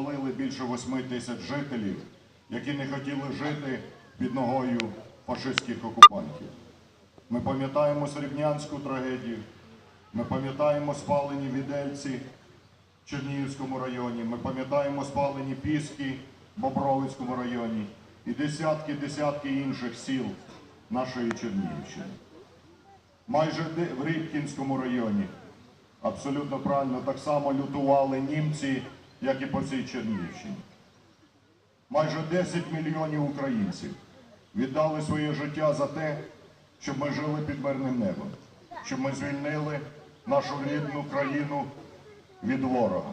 завалили більше восьми тисяч жителів, які не хотіли жити під ногою фашистських окупантів. Ми пам'ятаємо Срібнянську трагедію, ми пам'ятаємо спалені відельці в Чернігівському районі, ми пам'ятаємо спалені Піски в Бобровицькому районі і десятки десятки інших сіл нашої Чернігівщини. Майже в Рибкінському районі абсолютно правильно так само лютували німці, як і по всій Чернігівщині. Майже 10 мільйонів українців віддали своє життя за те, щоб ми жили під мирним небом, щоб ми звільнили нашу рідну країну від ворога.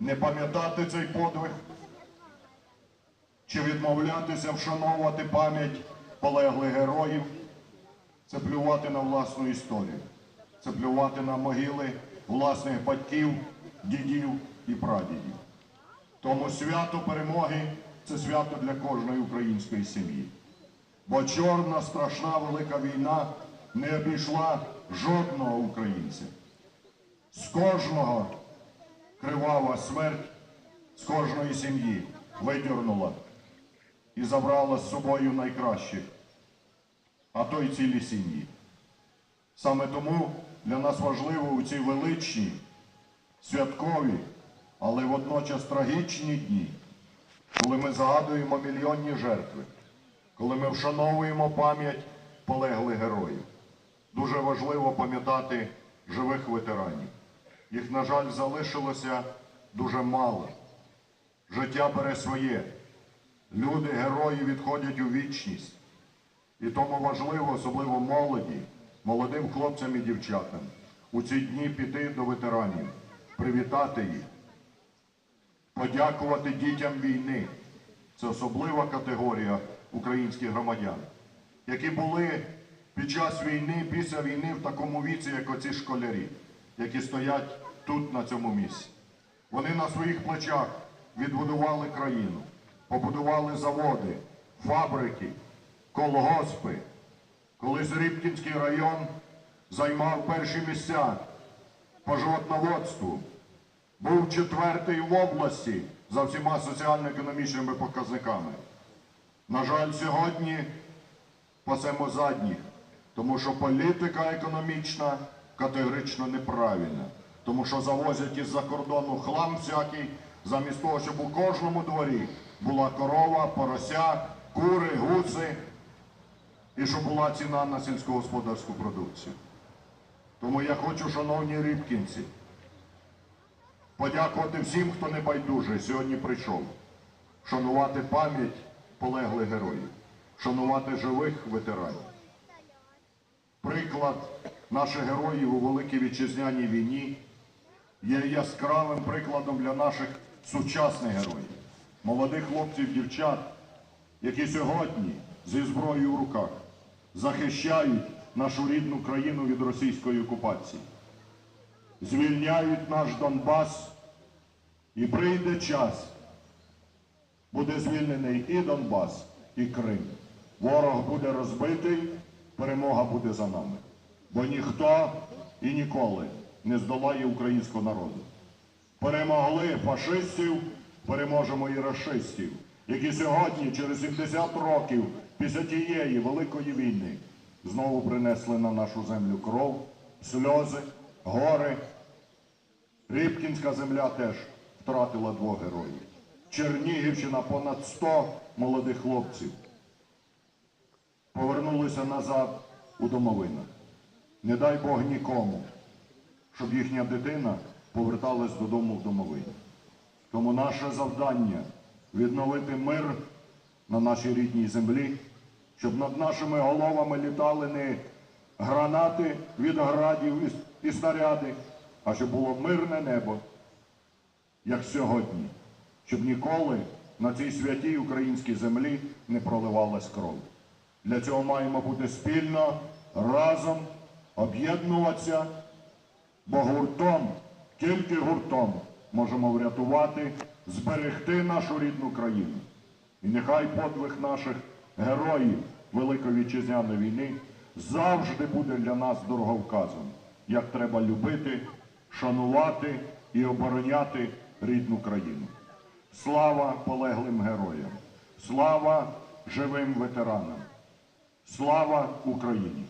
Не пам'ятати цей подвиг чи відмовлятися вшановувати пам'ять полеглих героїв це плювати на власну історію, це плювати на могили власних батьків, дідів і прадідів. Тому свято перемоги це свято для кожної української сім'ї. Бо чорна страшна велика війна не обійшла жодного українця. З кожного кривава смерть, з кожної сім'ї видірнула і забрала з собою найкращих а то й цілі сім'ї. Саме тому для нас важливо у ці величні, святкові, але водночас трагічні дні, коли ми згадуємо мільйонні жертви, коли ми вшановуємо пам'ять полеглих героїв. Дуже важливо пам'ятати живих ветеранів. Їх, на жаль, залишилося дуже мало. Життя бере своє. Люди, герої відходять у вічність. І тому важливо, особливо молоді, молодим хлопцям і дівчатам, у ці дні піти до ветеранів, привітати їх, подякувати дітям війни. Це особлива категорія українських громадян, які були під час війни, після війни в такому віці, як оці школярі, які стоять тут, на цьому місці. Вони на своїх плечах відбудували країну, побудували заводи, фабрики, колгоспи. Колись Рибкінський район займав перші місця по животноводству. Був четвертий в області за всіма соціально-економічними показниками. На жаль, сьогодні пасемо задніх, тому що політика економічна категорично неправильна. Тому що завозять із-за кордону хлам всякий, замість того, щоб у кожному дворі була корова, порося, кури, гуси, і щоб була ціна на сільськогосподарську продукцію. Тому я хочу, шановні рибкінці, подякувати всім, хто небайдужий сьогодні прийшов, шанувати пам'ять полеглих героїв, шанувати живих ветеранів. Приклад наших героїв у Великій Вітчизняній війні є яскравим прикладом для наших сучасних героїв, молодих хлопців, дівчат, які сьогодні зі зброєю в руках захищають нашу рідну країну від російської окупації, звільняють наш Донбас, і прийде час, буде звільнений і Донбас, і Крим. Ворог буде розбитий, перемога буде за нами. Бо ніхто і ніколи не здолає українського народу. Перемогли фашистів, переможемо і расистів, які сьогодні, через 70 років після тієї великої війни, знову принесли на нашу землю кров, сльози, гори. Рибкінська земля теж втратила двох героїв. Чернігівщина понад 100 молодих хлопців повернулися назад у домовинах. Не дай Бог нікому, щоб їхня дитина поверталась додому в домовині. Тому наше завдання відновити мир на нашій рідній землі, щоб над нашими головами літали не гранати від градів і- снаряди, а щоб було мирне небо, як сьогодні, щоб ніколи на цій святій українській землі не проливалась кров. Для цього маємо бути спільно, разом, об'єднуватися, бо гуртом, тільки гуртом можемо врятувати, зберегти нашу рідну країну. І нехай подвиг наших героїв Великої Вітчизняної війни завжди буде для нас дороговказом, як треба любити, шанувати і обороняти рідну країну. Слава полеглим героям! Слава живим ветеранам! Слава Україні!